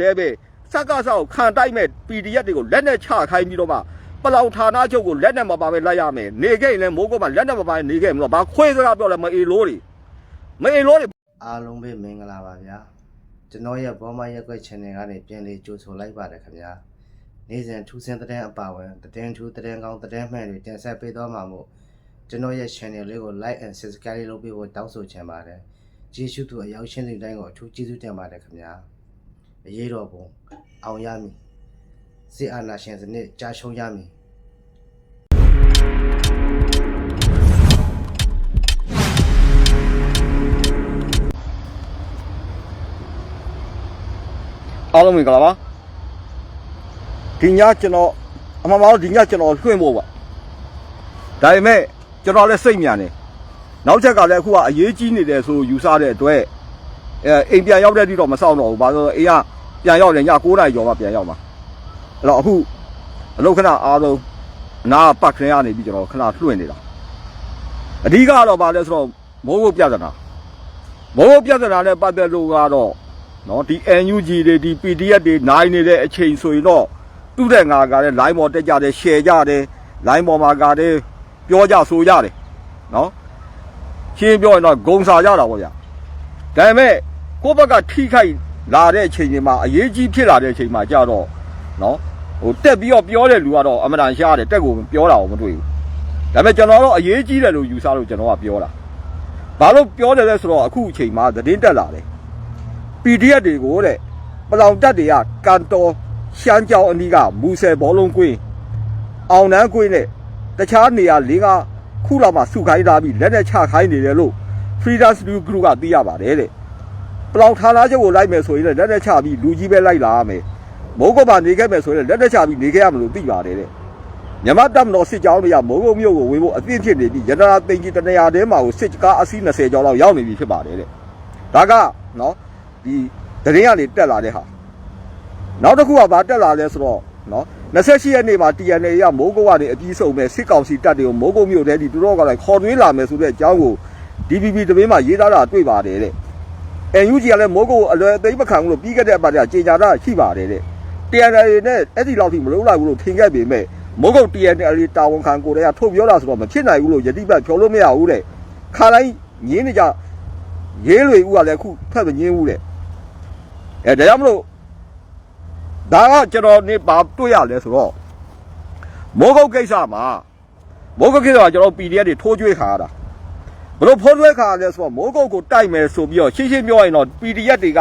လည်းပဲစက္ကစကိုခံတိုက်မဲ့ PDF တွေကိုလက်နဲ့ချခိုင်းပြီးတော့မှပလောင်ဌာနချုပ်ကိုလက်နဲ့မပါပဲလိုက်ရမယ်နေခဲ့ရင်လည်းမိုးကုတ်မှာလက်နဲ့မပါရင်နေခဲ့မလို့ဘာခွေးစကားပြောလဲမအေလို့တွေမအေလို့တွေအားလုံးပဲမင်္ဂလာပါဗျာကျွန်တော်ရဲ့ဘောမရက်ွက် channel ကနေပြန်လေးကြိုဆိုလိုက်ပါတယ်ခင်ဗျာနေ့စဉ်ထူးဆန်းတဲ့တဲ့အပါဝင်တဲ့ထူးတဲ့ကောင်းတဲ့မှန်တွေတင်ဆက်ပေးသွားမှာမို့ကျွန်တော်ရဲ့ channel လေးကို like and subscribe လုပ်ပေးဖို့တောင်းဆိုချင်ပါတယ်ကျေးဇူးတူအရောက်ရှင်းတဲ့တိုင်းကိုအထူးကျေးဇူးတင်ပါတယ်ခင်ဗျာ အရေးတော်ပုံအောင်ရမည်စစ်အာဏာရှင်စနစ်ကြာရှုံးရမည်အားလုံးမင်္ဂလာပါဒီညကျွန်တော်အမှန်မှန်တော့ဒီညကျွန်တော်လွှင့်ဖို့ပါဒါပေမဲ့ကျွန်တော်လည်းစိတ်မြန်တယ်နောက်ချက်ကလည်းအခုကအရေးကြီးနေတယ်ဆိုယူဆတဲ့အတွက် အဲအိမ်ပြန်ရောက်တဲ့တိတော့မဆောင်တော့ဘူးဘာလို့လဲအိမ်ကပြန်ရောက်တယ်ည9နာရီကျော်မှပြန်ရောက်မှာအဲ့တော့အခုအလုတ်ခဏအားလုံးအနာပတ်ခရကနေပြီးကျွန်တော်ခဏလွှင့်နေတာအဓိကကတော့ဘာလဲဆိုတော့မိုးဘုတ်ပြဿနာမိုးဘုတ်ပြဿနာနဲ့ပတ်သက်လို့ကတော့နော်ဒီ NUG တွေဒီ PDF တွေနိုင်နေတဲ့အချိန်ဆိုရင်တော့သူ့တဲ့ငါကလည်း line ပေါ်တက်ကြတယ် share ကြတယ် line ပေါ်မှာကလည်းပြောကြဆိုကြတယ်နော်ရှင်းပြောရင်တော့ဂုံစာကြတာပေါ့ဗျာဒါပေမဲ့ ကိုယ့်ဘက်ကထိခိုက်လာတဲ့အချိန်တွေမှာအရေးကြီးဖြစ်လာတဲ့အချိန်မှာကြတော့နော်ဟိုတက်ပြီးတော့ပြောတဲ့လူကတော့အမှန်တန်ရှားတယ်တက်ကိုပြောတာကိုမတွေ့ဘူးဒါပေမဲ့ကျွန်တော်တော့အရေးကြီးတယ်လို့ယူဆလို့ကျွန်တော်ကပြောတာဘာလို့ပြောတယ်လဲဆိုတော့အခုအချိန်မှာသတင်းတက်လာတယ် PDF တွေကိုတဲ့ပလောင်တက်တွေကကန်တော်ရှမ်းကြောင်အနီးကမူဆယ်ဘောလုံးကွင်းအောင်နန်းကွင်းနဲ့တခြားနေရာ၄ကခုလောက်မှစုခိုင်းထားပြီးလက်နဲ့ချခိုင်းနေတယ်လို့ Freedom Studio Group ကသိရပါတယ်တဲ့ ပလောင်ဌာနချုပ်ကိုလိုက်မယ်ဆိုရင်လည်းလက်နဲ့ချပြီးလူကြီးပဲလိုက်လာရမယ်မိုးကုတ်မှာနေခဲ့မယ်ဆိုရင်လက်နဲ့ချပြီးနေခဲ့ရမလို့သိပါတယ်တဲ့မြမတပ်မတော်စစ်ကြောင်းတွေကမိုးကုတ်မြို့ကိုဝင်ဖို့အသင့်ဖြစ်နေပြီးရတနာသိန်းကြီးတနေရာတဲမှာကိုစစ်ကားအစီး20ကျော်လောက်ရောက်နေပြီဖြစ်ပါတယ်တဲ့ဒါကနော်ဒီတရင်ကနေတက်လာတဲ့ဟာနောက်တစ်ခုကဘာတက်လာလဲဆိုတော့နော်28ရက်နေ့မှာ TNA ရမိုးကုတ်ကနေအပြီးဆုံးမဲ့စစ်ကောင်စီတပ်တွေကိုမိုးကုတ်မြို့ထဲဒီသူတို့ကလည်းခေါ်သွင်းလာမယ်ဆိုတဲ့အကြောင်းကို DPP တပင်းမှာရေးသားတာတွေ့ပါတယ်တဲ့ NUG ကလည်းမိုးကုတ်ကိုအလွယ်အသိမခံဘူးလို့ပြီးခဲ့တဲ့အပတ်ကကြေညာတာရှိပါတယ်တဲ့ TNA နဲ့အဲ့ဒီလောက်ထိမလုံးလိုက်ဘူးလို့ထင်ခဲ့ပေမဲ့မိုးကုတ် TNA တာဝန်ခံကိုယ်တည်းကထုတ်ပြောတာဆိုတော့မဖြစ်နိုင်ဘူးလို့ယတိပတ်ပြောလို့မရဘူးတဲ့ခါတိုင်းငင်းနေကြရေးလွေဦးကလည်းအခုဖက်မငင်းဘူးတဲ့အဲဒါကြောင့်မလို့ဒါကကျွန်တော်နေပါတွေ့ရလဲဆိုတော့မိုးကုတ်ကိစ္စမှာမိုးကုတ်ကိစ္စကကျွန်တော် PDF တွေထိုးကြွေးခါရတာ ဘလို့ဖုံးလွှဲခါလဲဆိုတော့မိုးကုတ်ကိုတိုက်မယ်ဆိုပြီးတော့ရှင်းရှင်းပြောရင်တော့ PDF တွေက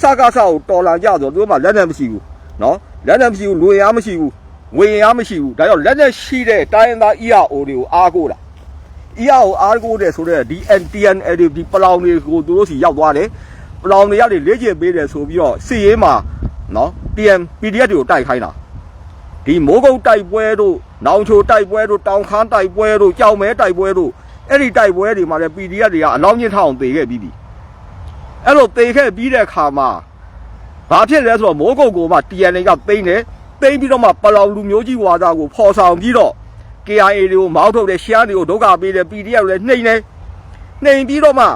စကားဆောက်တော်လာကြဆိုတော့သူတို့မှလက်နဲ့မရှိဘူးနော်လက်နဲ့မရှိဘူးလူရမရှိဘူးငွေရမရှိဘူးဒါကြောင့်လက်နဲ့ရှိတဲ့တိုင်းရင်းသား ERO တွေကိုအားကိုးတာ ERO အားကိုးတယ်ဆိုတော့ဒီ NTN ဒီပလောင်တွေကိုသူတို့စီရောက်သွားတယ်ပလောင်တွေရတယ်လေ့ကျင့်ပေးတယ်ဆိုပြီးတော့စီရေးမှာနော် PM PDF တွေကိုတိုက်ခိုင်းတာဒီမိုးကုတ်တိုက်ပွဲတို့နောင်ချိုတိုက်ပွဲတို့တောင်ခမ်းတိုက်ပွဲတို့ကြောင်မဲတိုက်ပွဲတို့ အဲ့ဒီတိုက်ပွဲတွေမှာလည်း PDF တွေကအလောင်းမြင့်ထောင်သေခဲ့ပြီးပြီအဲ့လိုသေခဲ့ပြီးတဲ့အခါမှာဘာဖြစ်လဲဆိုတော့မိုးကုတ်ကိုမှ TNA ကသိမ်းတယ်သိမ်းပြီးတော့မှပလောင်လူမျိုးကြီးဝါဒကိုဖော်ဆောင်ပြီးတော့ KIA တွေကိုမောင်းထုတ်တယ်ရှမ်းတွေကိုဒုက္ခပေးတယ် PDF တွေလည်းနှိမ်တယ်နှိမ်ပြီးတော့မှ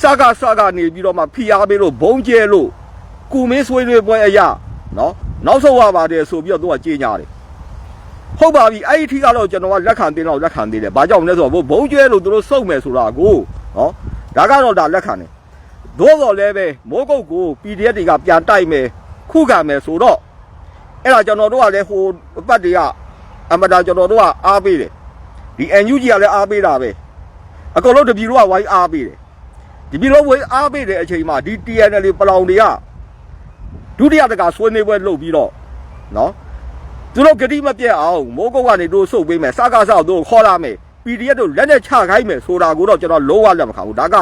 စကားစကားနေပြီးတော့မှဖိအားပေးလို့ဘုံကျဲလို့ကုမင်းဆွေးနွေးပွဲအရာနော်နောက်ဆုံးရပါတယ်ဆိုပြီးတော့သူကကြေညာတယ် ဟုတ်ပါပြီအဲ့ဒီထိကတော့ကျွန်တော်ကလက်ခံတင်တော့လက်ခံသေးတယ်ဘာကြောင့်လဲဆိုတော့ဘုံကျဲလို့သူတို့စုံမယ်ဆိုတာကိုနော်ဒါကတော့ဒါလက်ခံတယ်သို့တော်လည်းပဲမိုးကုတ်ကို PDF တွေကပြန်တိုက်မယ်ခုခံမယ်ဆိုတော့အဲ့ဒါကျွန်တော်တို့ကလည်းဟိုအပတ်တွေကအမတာကျွန်တော်တို့ကအားပေးတယ်ဒီ NUG ကလည်းအားပေးတာပဲအကုန်လုံးတပြီတို့ကဝိုင်းအားပေးတယ်ဒီပြည်လုံးဝေးအားပေးတဲ့အချိန်မှာဒီ TNL ပလောင်တွေကဒုတိယတကဆွေးနွေးပွဲလုပ်ပြီးတော့နော် သူတို့ဂတိမပြတ်အောင်မိုးကုတ်ကနေတို့စုပ်ပေးမယ်စကားဆောက်တို့ခေါ်လာမယ် PDF တို့လက်နဲ့ချခိုင်းမယ်ဆိုတာကိုတော့ကျွန်တော်လုံးဝလက်မခံဘူးဒါက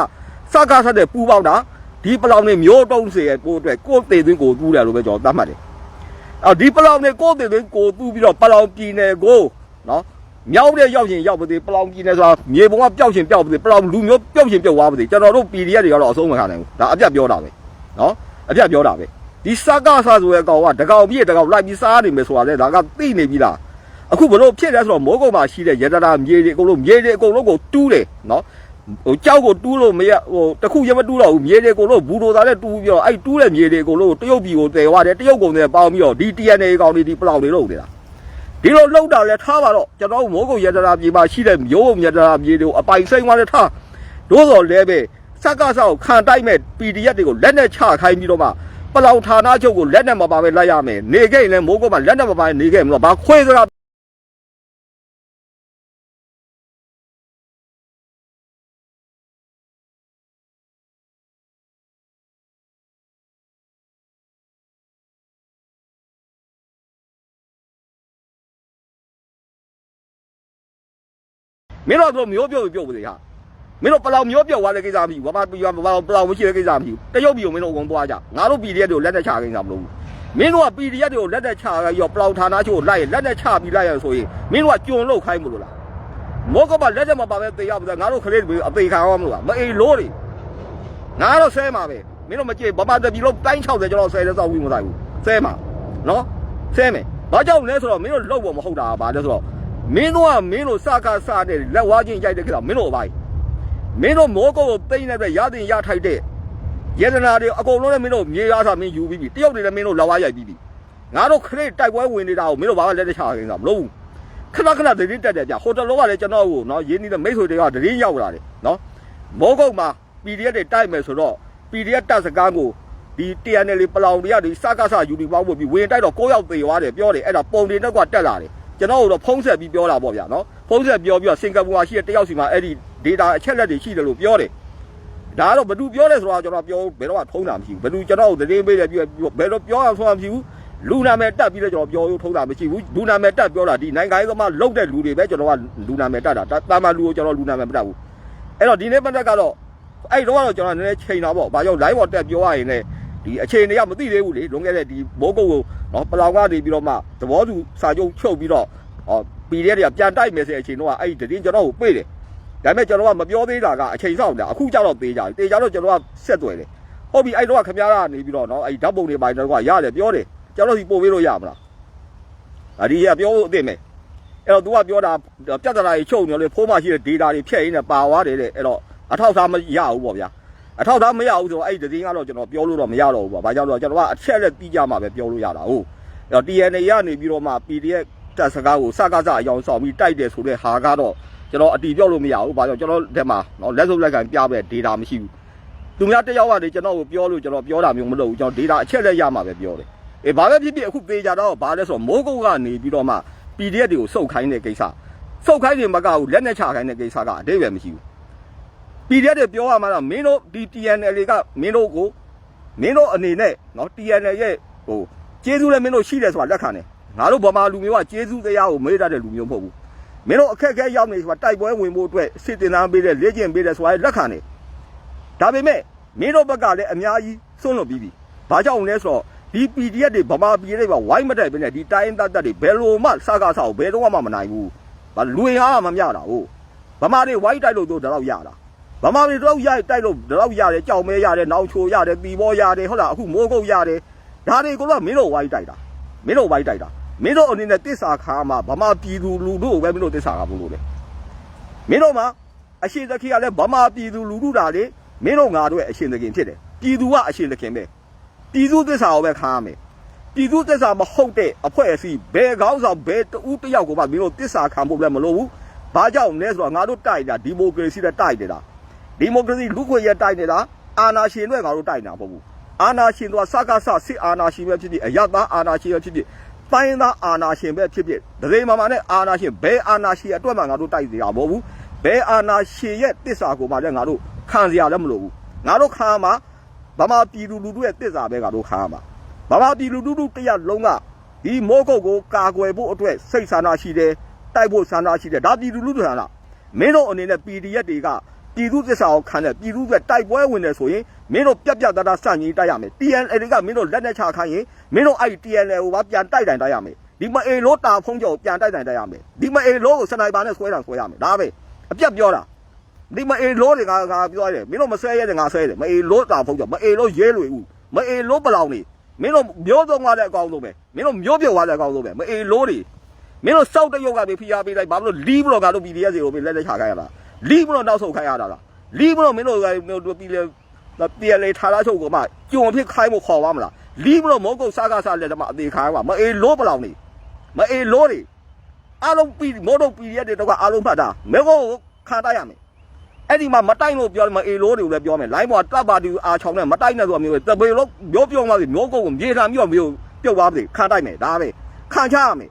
စကားဆက်တဲ့ပူပေါင်းတာဒီပလောင်တွေမျိုးတုံးစေရဲ့ကိုအတွက်ကိုယ်သေးသွင်းကိုတူးတယ်လို့ပဲကျွန်တော်သတ်မှတ်တယ်အော်ဒီပလောင်တွေကိုယ်သေးသွင်းကိုတူးပြီးတော့ပလောင်ပြည်နယ်ကိုနော်မြောက်တဲ့ရောက်ရင်ရောက်ပါသေးပလောင်ပြည်နယ်ဆိုတာမြေပုံကပျောက်ရှင်ပျောက်ပါသေးပလောင်လူမျိုးပျောက်ရှင်ပျောက်သွားပါသေးကျွန်တော်တို့ PDF တွေကတော့အဆုံးမခံနိုင်ဘူးဒါအပြတ်ပြောတာပဲနော်အပြတ်ပြောတာပဲ ဒီစကားဆာဆိုရဲ့ကောင်ကတကောင်ပြည့်တကောင်လိုက်ပြီးစားနေမယ်ဆိုတာလေဒါကသိနေပြီလားအခုဘလို့ဖြစ်လဲဆိုတော့မိုးကုတ်မှာရှိတဲ့ရတနာမြေတွေအကုန်လုံးမြေတွေအကုန်လုံးကိုတူးတယ်နော်ဟိုကြောက်ကိုတူးလို့မရဟိုတခုရမတူးတော့ဘူးမြေတွေကိုလို့ဘူးလိုသားနဲ့တူးပြီးတော့အဲ့တူးတဲ့မြေတွေကိုလို့တရုတ်ပြည်ကိုတည်သွားတယ်တရုတ်ကုန်တွေပေါင်းပြီးတော့ဒီ TNA ကောင်တွေဒီပလောက်တွေလုပ်နေတာဒီလိုလှုပ်တာလဲထားပါတော့ကျွန်တော်တို့မိုးကုတ်ရတနာပြည်မှာရှိတဲ့မျိုးုံရတနာပြည်တွေကိုအပိုင်စိမ့်သွားလဲထားတို့တော်လဲပဲစက်ကဆောက်ခံတိုက်မဲ့ PDF တွေကိုလက်နဲ့ချခိုင်းပြီးတော့မှပ လောက်ဌာနချုပ်ကိုလက်နဲ့မပါပဲလိုက်ရမယ်နေခဲ့ရင်လည်းမိုးကုတ်မှာလက်နဲ့မပါနေခဲ့မလို့ဘာခွေးစကားမင်းတို့တော့မျိုးပြုတ်ပြုတ်ပြီဟာ မင်းတို့ပလောင်မျိုးပြုတ်သွားတဲ့ကိစ္စမရှိဘူးဘာမှဘာမှပလောင်မရှိတဲ့ကိစ္စမရှိဘူးတရုတ်ပြည်ကိုမင်းတို့အကုန်သွားကြငါတို့ PDF တွေကိုလက်နဲ့ချကိစ္စမလုပ်ဘူးမင်းတို့က PDF တွေကိုလက်နဲ့ချပြီးတော့ပလောင်ဌာနချို့လိုက်လက်နဲ့ချပြီးလိုက်ရဆိုရင်မင်းတို့ကကြုံလို့ခိုင်းမလို့လားမောကပါလက်နဲ့မပါပဲတေးရပါငါတို့ခလေးတွေအသေးခံအောင်မလို့လားမအေးလို့တွေငါတော့ဆဲမှာပဲမင်းတို့မကြည့်ဗမာတပြည်လုံးတိုင်း60ကျွန်တော်ဆဲတဲ့စောက်ပြီးမဆိုင်ဘူးဆဲမှာနော်ဆဲမယ်ဘာကြောင့်လဲဆိုတော့မင်းတို့လောက်ပေါ်မဟုတ်တာပါလဲဆိုတော့မင်းတို့ကမင်းတို့စကားစတဲ့လက်ဝါးချင်းရိုက်တဲ့ခေတ်ကမင်းတို့အပိုင်း မင်းတို့မောကုတ်ကိုတိမ့်နေတဲ့ရတင်ရထိုက်တဲ့ယန္တနာတွေအကုန်လုံးလည်းမင်းတို့မြေရတာမင်းယူပြီးပြီတယောက်တွေလည်းမင်းတို့လက်ဝါးရိုက်ပြီးပြီငါတို့ခရစ်တိုက်ပွဲဝင်နေတာကိုမင်းတို့ဘာမှလက်တချခိုင်းတာမလုပ်ဘူးခဏခဏသတင်းတက်တယ်ဗျဟိုတလောကလည်းကျွန်တော်ကိုနော်ရင်းနေတဲ့မိတ်ဆွေတွေကသတင်းရောက်လာတယ်နော်မောကုတ်မှာ PDF တွေတိုက်မယ်ဆိုတော့ PDF တပ်စကားကိုဒီ TNL ပလောင်တွေကဒီစကားစယူနီပေါင်းဖို့ပြီးဝင်တိုက်တော့ကိုရောက်သေးသွားတယ်ပြောတယ်အဲ့ဒါပုံတွေနဲ့ကတက်လာတယ်ကျွန်တော်တို့ဖုံးဆက်ပြီးပြောတာပေါ့ဗျာနော်ဖုံးဆက်ပြောပြီးတော့စင်ကာပူမှာရှိတဲ့တယောက်စီမှာအဲ့ဒီ data အချက်လက်တွေရှိတယ်လို့ပြောတယ်ဒါကတော့ဘယ်သူပြောလဲဆိုတော့ကျွန်တော်ပြောဘယ်တော့မှထုံးတာမရှိဘူးဘယ်သူကျွန်တော်တို့သတင်းပေးတယ်ပြီးဘယ်တော့ပြောအောင်ဆိုတာမရှိဘူးလူနာမည်တက်ပြီးတော့ကျွန်တော်ပြောလို့ထုံးတာမရှိဘူးလူနာမည်တက်ပြောတာဒီနိုင်ငံရေးသမားလုတ်တဲ့လူတွေပဲကျွန်တော်ကလူနာမည်တက်တာတာမန်လူကိုကျွန်တော်လူနာမည်မတက်ဘူးအဲ့တော့ဒီနေ့ပတ်သက်ကတော့အဲ့တော့ကတော့ကျွန်တော်နည်းနည်းချိန်တာပေါ့ဘာကြောင့် live ပေါ်တက်ပြောရရင်လည်းဒီအခြေအနေကမသိသေးဘူးလေလွန်ခဲ့တဲ့ဒီမိုးကုတ်ကိုနော်ပလောင်ကနေပြီးတော့မှသဘောတူစာချုပ်ချုပ်ပြီးတော့ဟော PDF တွေကပြန်တိုက်မယ်ဆိုတဲ့အချိန်တော့အဲ့ဒီတည်ကျွန်တော်ကိုပြေးတယ် ဒါပေမဲ့ကျွန်တော်ကမပြောသေးတာကအချိန်ဆောင်တယ်အခုကြောက်တော့သေးကြတယ်တေးကြတော့ကျွန်တော်ကဆက်သွယ်တယ်ဟုတ်ပြီအဲ့တော့ခမရကနေပြီးတော့နော်အဲ့ဓာတ်ပုံတွေပိုင်းတော့ကရတယ်ပြောတယ်ကျွန်တော်စီပို့ပေးလို့ရမလားအဒီကပြောဖို့အသိမယ်အဲ့တော့ तू ကပြောတာပြဿနာကြီးချုပ်နေလို့ဖိုးမရှိတဲ့ data တွေဖြည့်ရင်းနဲ့ပါသွားတယ်တဲ့အဲ့တော့အထောက်ထားမရဘူးပေါ့ဗျာအထောက်ထားမရဘူးဆိုတော့အဲ့ဒီသတင်းကတော့ကျွန်တော်ပြောလို့တော့မရတော့ဘူးပေါ့ဘာကြောင့်လဲကျွန်တော်ကအချက်လက်တိကျမှပဲပြောလို့ရတာဟုတ်အဲ့တော့ TNA ကနေပြီးတော့မှ PDF တက်စကားကိုစကားစအယောင်ဆောင်ပြီးတိုက်တယ်ဆိုတဲ့ဟာကတော့ ကျွန်တော်အတီးပြောလို့မရဘူး။ဘာကြောင့်ကျွန်တော်တက်မှာနော်လက်စုပ်လက်ကန်ပြပဲ data မရှိဘူး။သူများတစ်ယောက်ကနေကျွန်တော်ကိုပြောလို့ကျွန်တော်ပြောတာမျိုးမလုပ်ဘူး။ကျွန်တော် data အချက်လက်ရမှာပဲပြောတယ်။အေးဘာပဲဖြစ်ဖြစ်အခုသေးကြတော့ဘာလဲဆိုတော့မိုးကုတ်ကနေပြီးတော့မှ PDF တွေကိုစုပ်ခိုင်းတဲ့ကိစ္စ။စုပ်ခိုင်းတယ်မကဘူးလက်နဲ့ချခိုင်းတဲ့ကိစ္စကအတိတ်ပဲမရှိဘူး။ PDF တွေပြောရမှာတော့မင်းတို့ဒီ TNL ကမင်းတို့ကိုမင်းတို့အနေနဲ့နော် TNL ရဲ့ဟိုကျေးဇူးလည်းမင်းတို့ရှိတယ်ဆိုတာလက်ခံတယ်။ငါတို့ဗမာလူမျိုးကကျေးဇူးတရားကိုမေးတတ်တဲ့လူမျိုးမဟုတ်ဘူး မင်းတို့အခက်အခဲရောက်နေဆိုတာတိုက်ပွဲဝင်ဖို့အတွက်စစ်တင်သားပေးတဲ့လေ့ကျင့်ပေးတဲ့ဆိုတာလက်ခံတယ်ဒါပေမဲ့မင်းတို့ဘက်ကလည်းအများကြီးစွန့်လွတ်ပြီးပြီဘာကြောင့်လဲဆိုတော့ဒီ PDF တွေဗမာပြည်တွေပါဝိုင်းမတိုက်ဘဲနဲ့ဒီတိုင်းတတ်တတ်တွေဘယ်လိုမှစကားဆောက်ဘယ်တော့မှမနိုင်ဘူးဘာလူရင်အားမမျှတာဟုတ်ဗမာတွေဝိုင်းတိုက်လို့တော့တော့ရတာဗမာတွေတော့ရတိုက်လို့တော့ရတယ်ကြောက်မဲရတယ်နောက်ချိုရတယ်တီဘောရတယ်ဟုတ်လားအခုမိုးကုတ်ရတယ်ဒါတွေကိုတော့မင်းတို့ဝိုင်းတိုက်တာမင်းတို့ဝိုင်းတိုက်တာ မင်းတို့အနေနဲ့တစ္ဆာခါမှာဗမာပြည်သူလူထုကိုပဲမင်းတို့တစ္ဆာခါဖို့လို့လေမင်းတို့မှာအရှင်သခင်ကလည်းဗမာပြည်သူလူထုတာလေမင်းတို့ငါတို့ရဲ့အရှင်သခင်ဖြစ်တယ်ပြည်သူကအရှင်သခင်ပဲပြည်သူတစ္ဆာကိုပဲခါရမယ်ပြည်သူတစ္ဆာမဟုတ်တဲ့အဖွဲ့အစည်းဘယ်ကောင်းဆောင်ဘယ်တူတယောက်ကိုမှမင်းတို့တစ္ဆာခံဖို့လည်းမလိုဘူးဘာကြောင့်လဲဆိုတော့ငါတို့တိုက်တာဒီမိုကရေစီနဲ့တိုက်နေတာဒီမိုကရေစီလူ့ခွင့်ရတိုက်နေတာအာဏာရှင်တွေငါတို့တိုက်နေတာမဟုတ်ဘူးအာဏာရှင်တို့ကစကားဆစစ်အာဏာရှင်ပဲဖြစ်ဖြစ်အယတ်သားအာဏာရှင်ပဲဖြစ်ဖြစ် တိုင်းသားအာနာရှင်ပဲဖြစ်ဖြစ်ဒရေမာမာနဲ့အာနာရှင်ဘယ်အာနာရှင်အတွက်မှငါတို့တိုက်စရာမဟုတ်ဘူးဘယ်အာနာရှင်ရဲ့တစ္ဆာကိုမှလည်းငါတို့ခံစရာလည်းမလိုဘူးငါတို့ခံမှာဗမာပြည်သူလူထုရဲ့တစ္ဆာပဲငါတို့ခံမှာဗမာပြည်လူထုတရက်လုံးကဒီမိုးကုတ်ကိုကာကွယ်ဖို့အတွက်စိတ်ဆန္ဒရှိတယ်တိုက်ဖို့ဆန္ဒရှိတယ်ဒါပြည်သူလူထုဆန္ဒမင်းတို့အနေနဲ့ PDF တွေက ပြည်သူသစ္စာကိုခံတဲ့ပြည်သူတွေတိုက်ပွဲဝင်တယ်ဆိုရင်မင်းတို့ပြက်ပြက်သားသားစန့်ကြီးတိုက်ရမယ် TNL ကမင်းတို့လက်နဲ့ချခိုင်းရင်မင်းတို့အဲ့ TNL ကိုပါပြန်တိုက်တိုင်တိုက်ရမယ်ဒီမအေလို့တာဖုံးကြောပြန်တိုက်တိုင်တိုက်ရမယ်ဒီမအေလို့ကိုစနိုက်ပါနဲ့ဆွဲတာဆွဲရမယ်ဒါပဲအပြက်ပြောတာဒီမအေလို့တွေကငါပြောရတယ်မင်းတို့မဆွဲရတယ်ငါဆွဲတယ်မအေလို့တာဖုံးကြောမအေလို့ရဲလွေဦးမအေလို့ပလောင်နေမင်းတို့မျိုးသုံးသွားတဲ့အကောင်းဆုံးပဲမင်းတို့မျိုးပြုတ်သွားတဲ့အကောင်းဆုံးပဲမအေလို့တွေမင်းတို့စောက်တရုတ်ကပဲဖိအားပေးလိုက်ဘာလို့လီးဘလော့ကတော့ BDS တွေကိုပဲလက်လက်ချခိုင်းရတာ လီးဘလော့နောက်ဆုတ်ခိုင်းရတာလားလီးမလို့မင်းတို့ကမင်းတို့ပြည်လေပြည်လေထားလာချုပ်ကမှကြုံဖြစ်ခိုင်းဖို့ခေါ်ပါမလားလီးမလို့မောကုတ်စားကစားလက်တမအသေးခိုင်းပါမအေးလို့ပလောင်နေမအေးလို့နေအားလုံးပြည်မောတို့ပြည်ရက်တွေတော့ကအားလုံးဖတ်တာမေကုတ်ကိုခံတိုက်ရမယ်အဲ့ဒီမှာမတိုက်လို့ပြောတယ်မအေးလို့တွေကိုလည်းပြောမယ်လိုင်းပေါ်တပ်ပါတီအားချောင်းနဲ့မတိုက်နဲ့ဆိုတာမျိုးတပေလို့မျိုးပြုံးသွားပြီမျိုးကုတ်ကိုမြေထားမျိုးမျိုးပြုတ်သွားပြီခံတိုက်မယ်ဒါပဲခံချရမယ်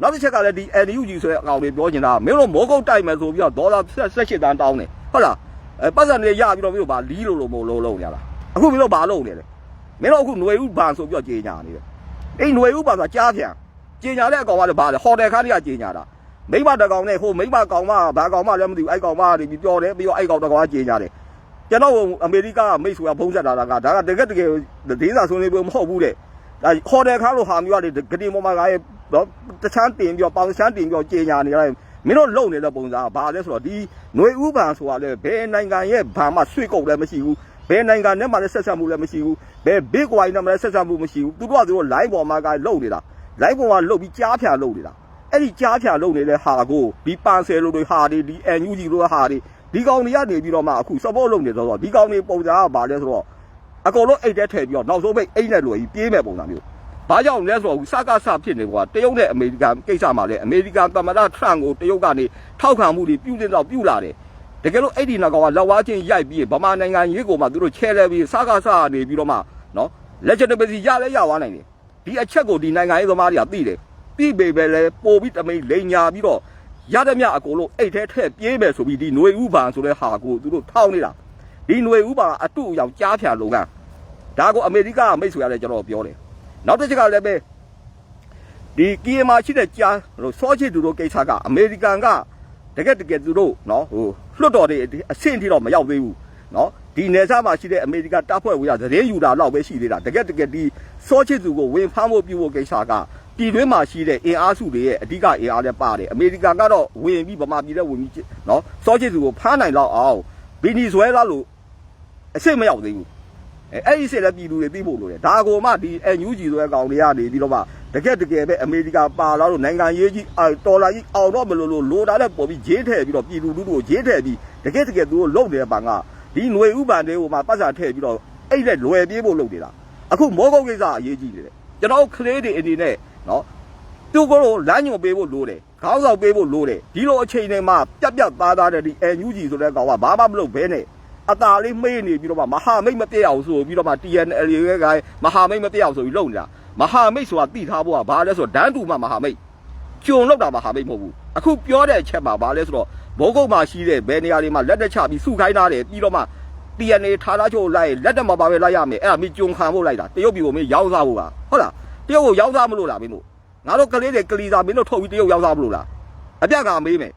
နောက်တစ်ချက်ကလည်းဒီ NUG ဆိုတဲ့အကောင်တွေပြောချင်တာမင်းတို့မိုးကုတ်တိုက်မယ်ဆိုပြီးတော့ဒေါ်လာ18တန်းတောင်းတယ်ဟုတ်လားအဲပတ်စံတွေရပြီးတော့မင်းတို့ဗာလီးလို့လို့မို့လို့လုံးရလားအခုမင်းတို့ဗာလုံးနေလဲမင်းတို့အခုຫນွေဥဘန်ဆိုပြီးတော့ကြေညာနေတယ်အဲ့ຫນွေဥဘန်ဆိုတာကြားပြန်ကြေညာတဲ့အကောင်ကလည်းဗာလဲဟိုတယ်ခါးတွေကကြေညာတာမိမတကောင်နဲ့ဟိုမိမကောင်မဘာကောင်မလည်းမသိဘူးအဲ့ကောင်မတွေပြီးပြောတယ်ပြီးတော့အဲ့ကောင်တကောင်ကကြေညာတယ်ကျွန်တော်အမေရိကမိတ်ဆွေကဖုံးဆက်တာကဒါကတကယ်တကယ်ဒေသဆွေးနွေးပွဲမဟုတ်ဘူးတဲ့ဒါဟိုတယ်ခါးလို့ဟာမျိုးကလေဂတိမောမကရဲ့ တော့တချမ်းတင်ပြီးတော့ပေါင်ချမ်းတင်ပြီးတော့ကြေညာနေရတယ်မင်းတို့လုံနေတဲ့ပုံစံကဘာလဲဆိုတော့ဒီຫນွေဥပံဆိုတာလေဘယ်နိုင်ငံရဲ့ဘာမှဆွေကုတ်လည်းမရှိဘူးဘယ်နိုင်ငံနဲ့မှလည်းဆက်ဆက်မှုလည်းမရှိဘူးဘယ်ဘစ်ကွိုင်းနဲ့မှလည်းဆက်ဆက်မှုမရှိဘူးသူတို့ကသူတို့ line ပေါ်မှာကလုံနေတာ line ပေါ်မှာလုံပြီးကြားဖြာလုံနေတာအဲ့ဒီကြားဖြာလုံနေတဲ့ဟာကိုဒီပန်ဆယ်လိုတွေဟာတွေဒီ NUG လိုဟာတွေဒီကောင်တွေကနေပြီးတော့မှအခု support လုပ်နေတော့ဒီကောင်တွေပုံစံကဘာလဲဆိုတော့အကုန်လုံးအိတ်ထဲထည့်ပြီးတော့နောက်ဆုံးပိတ်အိတ်နဲ့လွယ်ပြီးပြေးမဲ့ပုံစံမျိုး ဘာကြောင့်လဲဆိုတော့စကားဆဖြစ်နေကွာတရုတ်နဲ့အမေရိကန်ကိစ္စမှာလဲအမေရိကန်သမ္မတထရန့်ကိုတရုတ်ကနေထောက်ခံမှုတွေပြုတင်တော့ပြုလာတယ်တကယ်လို့အဲ့ဒီနောက်ကောင်ကလက်ဝါးချင်းရိုက်ပြီးဗမာနိုင်ငံရေးကိုမှသူတို့ချဲလဲပြီးစကားဆနေပြီးတော့မှနော် legitimacy ရလဲရသွားနိုင်တယ်ဒီအချက်ကိုဒီနိုင်ငံရေးသမားတွေကသိတယ်သိပေပဲလဲပို့ပြီးတမိန်လိန်ညာပြီးတော့ရတဲ့မြအကုန်လုံးအိတ်ထဲထည့်ပြေးမယ်ဆိုပြီးဒီຫນွေဥပံဆိုတဲ့ဟာကိုသူတို့ထောက်နေတာဒီຫນွေဥပံအတူအယောင်ကြားဖြာလုံကဒါကိုအမေရိကမိတ်ဆွေရတယ်ကျွန်တော်ပြောတယ် နောက်တစ်ချက်ကလည်းပဲဒီကီယမာရှိတဲ့ကြားဟိုစောချစ်သူတို့ကိစ္စကအမေရိကန်ကတကယ်တကယ်သူတို့နော်ဟိုလွတ်တော်တွေအဆင့်ထိတော့မရောက်သေးဘူးနော်ဒီနယ်စပ်မှာရှိတဲ့အမေရိကန်တပ်ဖွဲ့ဝင်ကသတင်းယူတာတော့ပဲရှိသေးတာတကယ်တကယ်ဒီစောချစ်သူကိုဝင်ဖမ်းဖို့ပြုဖို့ကိစ္စကပြည်တွင်းမှာရှိတဲ့အင်အားစုတွေရဲ့အဓိကအင်အားလည်းပါတယ်အမေရိကန်ကတော့ဝင်ပြီးဗမာပြည်တဲ့ဝင်ပြီးနော်စောချစ်သူကိုဖမ်းနိုင်တော့အောင်ဗီနီဇွဲလားလို့အဆင့်မရောက်သေးဘူး အဲအဲ့ဒီစစ်လည်းပြည်သူတွေသိဖို့လိုတယ်ဒါကိုမှဒီ NUG ဆိုတဲ့ကောင်တွေကနေပြီးတော့မှတကက်တကယ်ပဲအမေရိကန်ပါလာလို့နိုင်ငံရေးကြီးအော်တော်လာကြီးအောင်တော့မလို့လို့လိုတာလည်းပေါ်ပြီးဂျေးထည့်ပြီးတော့ပြည်သူလူထုကိုဂျေးထည့်ပြီးတကက်တကယ်သူတို့လုံနေတဲ့ပံကဒီຫນွေဥပန်တွေကိုမှပတ်စာထည့်ပြီးတော့အဲ့လက်လွယ်ပြေးဖို့လုပ်နေတာအခုမောကုတ်ကိစ္စအရေးကြီးနေတယ်ကျွန်တော်ကလေးတွေအနေနဲ့နော်သူကိုယ်ကိုလမ်းညွှန်ပေးဖို့လိုတယ်ခေါင်းဆောင်ပေးဖို့လိုတယ်ဒီလိုအချိန်တွေမှာပြက်ပြက်သားသားတဲ့ဒီ NUG ဆိုတဲ့ကောင်ကဘာမှမလုပ်ဘဲနဲ့ အตาလေးမေးနေပြီးတော့မှမဟာမိတ်မပြည့်အောင်ဆိုပြီးတော့မှ TNL ရဲ့ကမဟာမိတ်မပြည့်အောင်ဆိုပြီးလုပ်နေတာမဟာမိတ်ဆိုတာတိထားဖို့ကဘာလဲဆိုတော့ဒန်းတူမှမဟာမိတ်ကျုံလောက်တာမဟာမိတ်မဟုတ်ဘူးအခုပြောတဲ့အချက်မှာဘာလဲဆိုတော့ဘောကုတ်မှာရှိတဲ့ဘယ်နေရာတွေမှာလက်တက်ချပြီးစုခိုင်းထားတယ်ပြီးတော့မှ TNL ထားသားချို့လိုက်လက်တက်မပါပဲလိုက်ရမယ်အဲ့ဒါမင်းကျုံခံဖို့လိုက်တာတရုတ်ပြည်ကိုမင်းရောက်စားဖို့ကဟုတ်လားတရုတ်ကိုရောက်စားမလို့လားမင်းတို့ငါတို့ကလေးတွေကလီစာမင်းတို့ထုတ်ပြီးတရုတ်ရောက်စားမလို့လားအပြက်ကမေးမယ်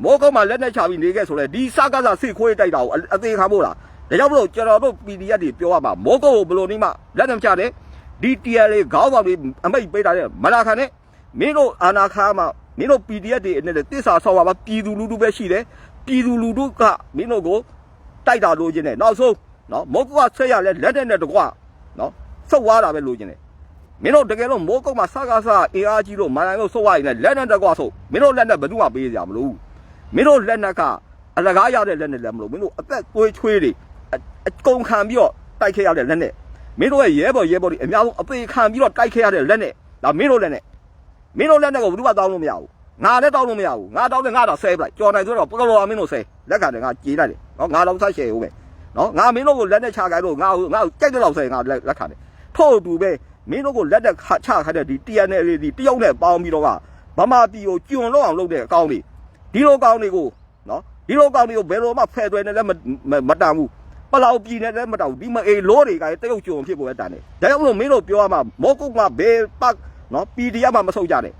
မောကုတ်မှာလက်နဲ့ချပြီးနေခဲ့ဆိုလဲဒီစကားစားစိတ်ခွေးတိုက်တာကိုအသေးခံဖို့လားဒါကြောင့်မလို့ကျွန်တော်တို့ PDF တွေပြောရမှာမောကုတ်ကိုဘယ်လိုနည်းမှလက်နဲ့ချတယ်ဒီ TLA ခေါင်းဆောင်တွေအမိတ်ပေးတာတဲ့မလာခံနဲ့မင်းတို့အာနာခါမှာမင်းတို့ PDF တွေအနေနဲ့တစ္ဆာဆောက်ပါပါပြည်သူလူထုပဲရှိတယ်ပြည်သူလူထုကမင်းတို့ကိုတိုက်တာလို့ခြင်းနဲ့နောက်ဆုံးနော်မောကုတ်ကဆက်ရလဲလက်နဲ့တကွနော်စုပ်သွားတာပဲလို့ခြင်းနဲ့မင်းတို့တကယ်လို့မိုးကုတ်မှာစကားစားအေအားကြီးလို့မနိုင်လို့စုပ်သွားရင်လည်းလက်နဲ့တကွဆုပ်မင်းတို့လက်နဲ့ဘယ်သူမှပေးကြမလို့ မင်းတို့လက်နက်ကအလကားရတဲ့လက်နက်လည်းမလို့မင်းတို့အသက်သွေးချွေးတွေအအကုန်ခံပြီးတော့တိုက်ခဲ့ရတဲ့လက်နက်မင်းတို့ရဲ့ရဲဘော်ရဲဘော်တွေအများဆုံးအသေးခံပြီးတော့တိုက်ခဲ့ရတဲ့လက်နက်ဒါမင်းတို့လက်နက်မင်းတို့လက်နက်ကိုဘယ်သူမှတောင်းလို့မရဘူးငါလည်းတောင်းလို့မရဘူးငါတောင်းတယ်ငါတော့ဆဲပလိုက်ကြော်နိုင်ဆိုတော့ပကလောမင်းတို့ဆဲလက်ခံတယ်ငါကြေးလိုက်တယ်နော်ငါတော့ဆက်ရှယ်ဦးမယ်နော်ငါမင်းတို့ကိုလက်နက်ချခိုင်းလို့ငါငါကြိုက်တဲ့လောက်ဆဲငါလက်လက်ခံတယ်ထို့အတူပဲမင်းတို့ကိုလက်နက်ချခိုင်းတဲ့ဒီ TNL ဒီတယောက်နဲ့ပေါင်းပြီးတော့ကဗမာပြည်ကိုကျွံလောက်အောင်လုပ်တဲ့အကောင်းတွေ ဒီလိုကောင်းတွေကိုနော်ဒီလိုကောင်းတွေကိုဘယ်လိုမှဖယ်သွဲနေလဲမတန်ဘူးပလောက်ပြည်နေလည်းမတောက်ဒီမအေးလို့တွေကတရုတ်ကြုံဖြစ်ကိုပဲတန်တယ်ဒါကြောင့်မလို့မင်းတို့ပြောရမှာမောကုတ်ကဘယ်ပတ်နော် PDF မှာမဆုတ်ကြနဲ့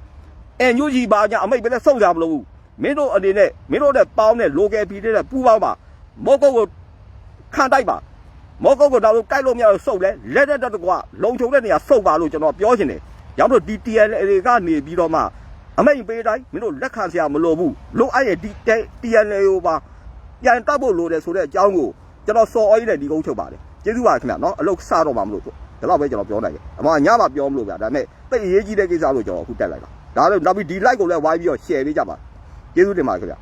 အန်ယူဂျီပါညာအမိတ်ပဲလဲဆုတ်ကြမလို့ဘူးမင်းတို့အနေနဲ့မင်းတို့နဲ့ပေါင်းတဲ့ local PD နဲ့ပူးပေါင်းပါမောကုတ်ကိုခံတိုက်ပါမောကုတ်ကိုတော့ကြိုက်လို့မရတော့ဆုတ်လဲလက်တဲ့တက်ကွာလုံချုံတဲ့နေရာဆုတ်ပါလို့ကျွန်တော်ပြောချင်တယ်ရောက်တော့ဒီ TL တွေကနေပြီးတော့မှ အမိတ်ပေးတိုင်းမင်းတို့လက်ခံစရာမလိုဘူးလိုအဲ့ရဲ့ဒီ TNL ကိုပါပြန်တက်ဖို့လိုတယ်ဆိုတဲ့အကြောင်းကိုကျွန်တော်စော်အော်ကြီးနဲ့ဒီကုန်းချုပ်ပါတယ်ကျေးဇူးပါခင်ဗျနော်အလုတ်စတော့မှမလို့ဒါတော့ပဲကျွန်တော်ပြောနိုင်တယ်အမညမှာပြောမလို့ဗျာဒါပေမဲ့တိတ်အရေးကြီးတဲ့ကိစ္စလို့ကျွန်တော်အခုတက်လိုက်တာဒါလည်းနောက်ပြီးဒီ like ကိုလည်းဝိုင်းပြီးတော့ share ပေးကြပါကျေးဇူးတင်ပါတယ်ခင်ဗျ